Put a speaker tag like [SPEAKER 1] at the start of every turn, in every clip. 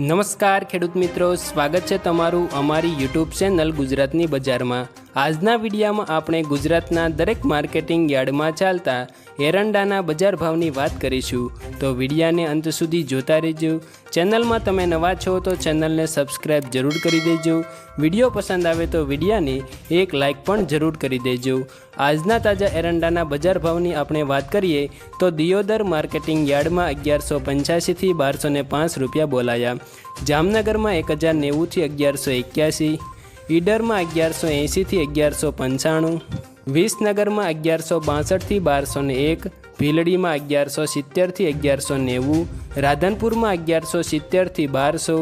[SPEAKER 1] નમસ્કાર ખેડૂત મિત્રો સ્વાગત છે તમારું અમારી યુટ્યુબ ચેનલ ગુજરાતની બજારમાં. આજના વિડીયામાં આપણે ગુજરાતના દરેક માર્કેટિંગ યાર્ડમાં ચાલતા એરંડાના બજાર ભાવની વાત કરીશું. તો વિડીયાને અંત સુધી જોતા રહેજો. ચેનલમાં તમે નવા છો તો ચેનલને સબસ્ક્રાઇબ જરૂર કરી દેજો. વીડિયો પસંદ આવે તો વિડીયાને એક લાઇક પણ જરૂર કરી દેજો. આજના તાજા એરંડાના બજાર ભાવની આપણે વાત કરીએ તો દિયોદર માર્કેટિંગ યાર્ડમાં અગિયારસો પંચ્યાસીથી બારસો પાંચ રૂપિયા બોલાયા. જામનગરમાં એક હજાર નેવુંથી અગિયારસો એક્યાસી. ઈડરમાં અગિયારસો એંશીથી અગિયારસો પંચાણું, વિસનગરમાં અગિયારસો બાસઠથી બારસો ને એક, ભીલડીમાં અગિયારસો સિત્તેરથી અગિયારસો નેવું, રાધનપુરમાં અગિયારસો સિત્તેરથી બારસો,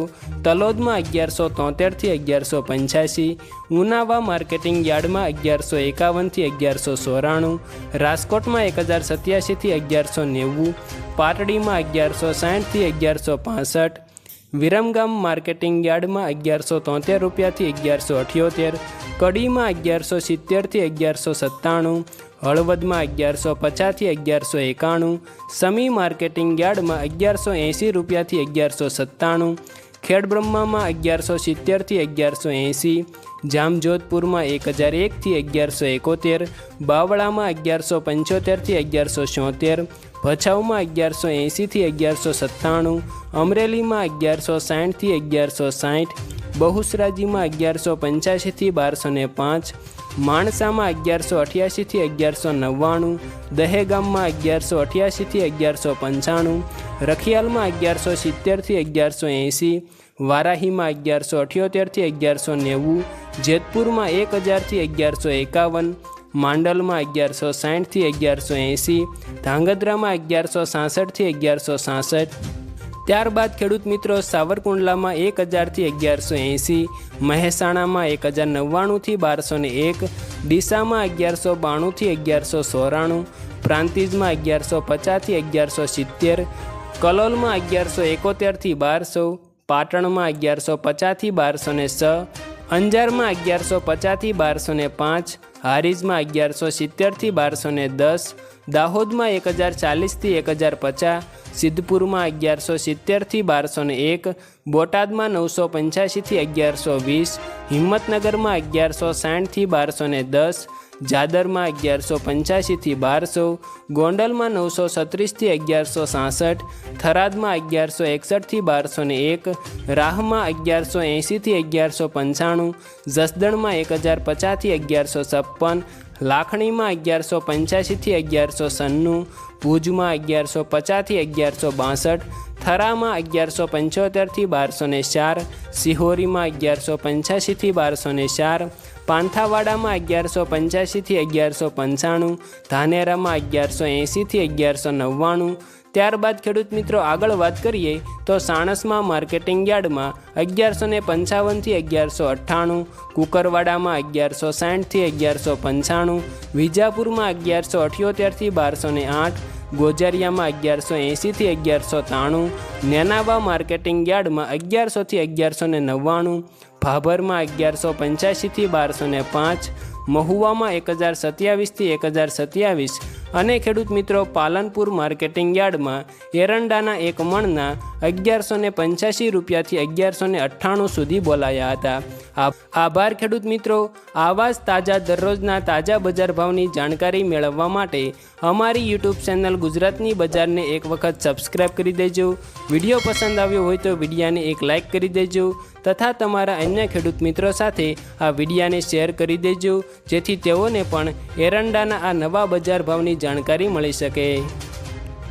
[SPEAKER 1] તલોદમાં અગિયારસો તોતેરથી અગિયારસો પંચ્યાસી, ઉનાવા માર્કેટિંગ યાર્ડમાં અગિયારસો એકાવનથી અગિયારસો ચોરાણું રાજકોટમાં એક હજાર સત્યાસીથી અગિયારસો નેવું, પાટડીમાં અગિયારસો સાઠથી અગિયારસો પાસઠ વિરમગામ માર્કેટિંગ યાર્ડમાં અગિયારસો તોતેર રૂપિયાથી અગિયારસો અઠ્યોતેર, કડીમાં અગિયારસો સિત્તેરથી અગિયારસો સત્તાણું, હળવદમાં અગિયારસો પચાસથી અગિયારસો એકાણું, સમી માર્કેટિંગ યાર્ડમાં અગિયારસો એંસી રૂપિયાથી અગિયારસો સત્તાણું, ખેડબ્રહ્મામાં અગિયારસો સિત્તેરથી અગિયારસો એંસી, જામજોધપુરમાં એક હજાર એકથી અગિયારસો એકોતેર, બાવળામાં અગિયારસો પંચોતેરથી અગિયારસો છોતેર ભચાઉમાં અગિયારસો એંસીથી અગિયારસો સત્તાણું, અમરેલીમાં અગિયારસો સાઠથી અગિયારસો સાઠ, બહુસરાજીમાં અગિયારસો પંચ્યાસીથી બારસો ને પાંચ, માણસામાં અગિયારસો અઠ્યાસીથી અગિયારસો નવ્વાણું, દહેગામમાં અગિયારસો અઠ્યાસીથી અગિયારસો પંચાણું, રખિયાલમાં અગિયારસો સિત્તેરથી અગિયારસો એંસી વારાહીમાં અગિયારસો અઠ્યોતેરથી અગિયારસો નેવું, જેતપુરમાં એક હજારથી અગિયારસો એકાવન માંડલમાં અગિયારસો સાઠથી અગિયારસો એંસી ધાંગધ્રામાં અગિયારસો સાસઠથી અગિયારસો સાસઠ. ત્યારબાદ ખેડૂત મિત્રો સાવરકુંડલામાં એક હજારથી અગિયારસો એંસી મહેસાણામાં એક હજાર નવ્વાણુંથી બારસો ને એક, ડીસામાં અગિયારસો બાણુંથી અગિયારસો સોરાણું, પ્રાંતિજમાં અગિયારસો પચાસથી અગિયારસો સિત્તેર, કલોલમાં અગિયારસો એકોતેરથી બારસો, પાટણમાં અગિયારસો પચાસથી બારસો ને છ અંજારમાં અગિયારસો પચાસથી બારસો ને પાંચ, હારીજમાં અગિયારસો સિત્તેરથી બારસો ને દસ, દાહોદમાં એક હજાર ચાલીસથી એક હજાર પચાસ, સિદ્ધપુરમાં અગિયારસો સિત્તેરથી બારસો ને એક, બોટાદમાં નવસો પંચ્યાસીથી અગિયારસો વીસ, હિંમતનગરમાં અગિયારસો સાઠથી બારસો ને દસ, જાદરમાં અગિયારસો પંચ્યાસીથી બારસો, ગોંડલમાં નવસો સત્રીસથી અગિયારસો સાસઠ થરાદમાં અગિયારસો એકસઠથી બારસો ને એક, રાહમાં અગિયારસો એંશીથી અગિયારસો પંચાણું, જસદણમાં એક હજાર પચાસથી અગિયારસો છપ્પન, લાખણીમાં અગિયારસો પંચ્યાસીથી અગિયારસો સન્નું ભુજમાં અગિયારસો પચાસથી અગિયારસો બાસઠ, થરામાં અગિયારસો પંચોતેરથી બારસો ને ચાર, સિહોરીમાં અગિયારસો પંચ્યાસીથી બારસો ને ચાર, પાંથાવાડામાં અગિયારસો પંચ્યાસીથી અગિયારસો પંચાણું, ધાનેરામાં અગિયારસો એંશીથી અગિયારસો નવ્વાણું ત્યારબાદ ખેડૂત મિત્રો આગળ વાત કરીએ તો સાણસમાં માર્કેટિંગ યાર્ડમાં અગિયારસો ને પંચાવનથી અગિયારસો અઠ્ઠાણું, કુકરવાડામાં અગિયારસો સાઠથી અગિયારસો પંચાણું, વિજાપુરમાં અગિયારસો અઠ્યોતેરથી બારસો ને આઠ, ગોજારિયામાં અગિયારસો એંશીથી અગિયારસો ત્રાણું, નેનાવા માર્કેટિંગ યાર્ડમાં અગિયારસોથી અગિયારસો ને નવ્વાણું, ભાભરમાં અગિયારસો પંચ્યાસીથી બારસો ને પાંચ, મહુવામાં એક હજાર સત્યાવીસથી એક હજાર સત્યાવીસ અને ખેડૂત મિત્રો પાલનપુર માર્કેટિંગ યાર્ડમાં એરંડાના એક મણના અગિયારસો ને પંચ્યાસી રૂપિયાથી અગિયારસો ને અઠ્ઠાણું સુધી બોલાયા હતા. આભાર ખેડૂત મિત્રો. આવા જ તાજા દરરોજના તાજા બજાર ભાવની જાણકારી મેળવવા માટે અમારી યુટ્યુબ ચેનલ ગુજરાતની બજારને એક વખત સબસ્ક્રાઈબ કરી દેજો. વીડિયો પસંદ આવ્યો હોય તો વિડીયાને એક લાઇક કરી દેજો. તથા તમારા અન્ય ખેડૂત મિત્રો સાથે આ વિડીયાને શેર કરી દેજો, જેથી તેઓને પણ એરંડાના આ નવા બજાર ભાવની જાણકારી મળી શકે.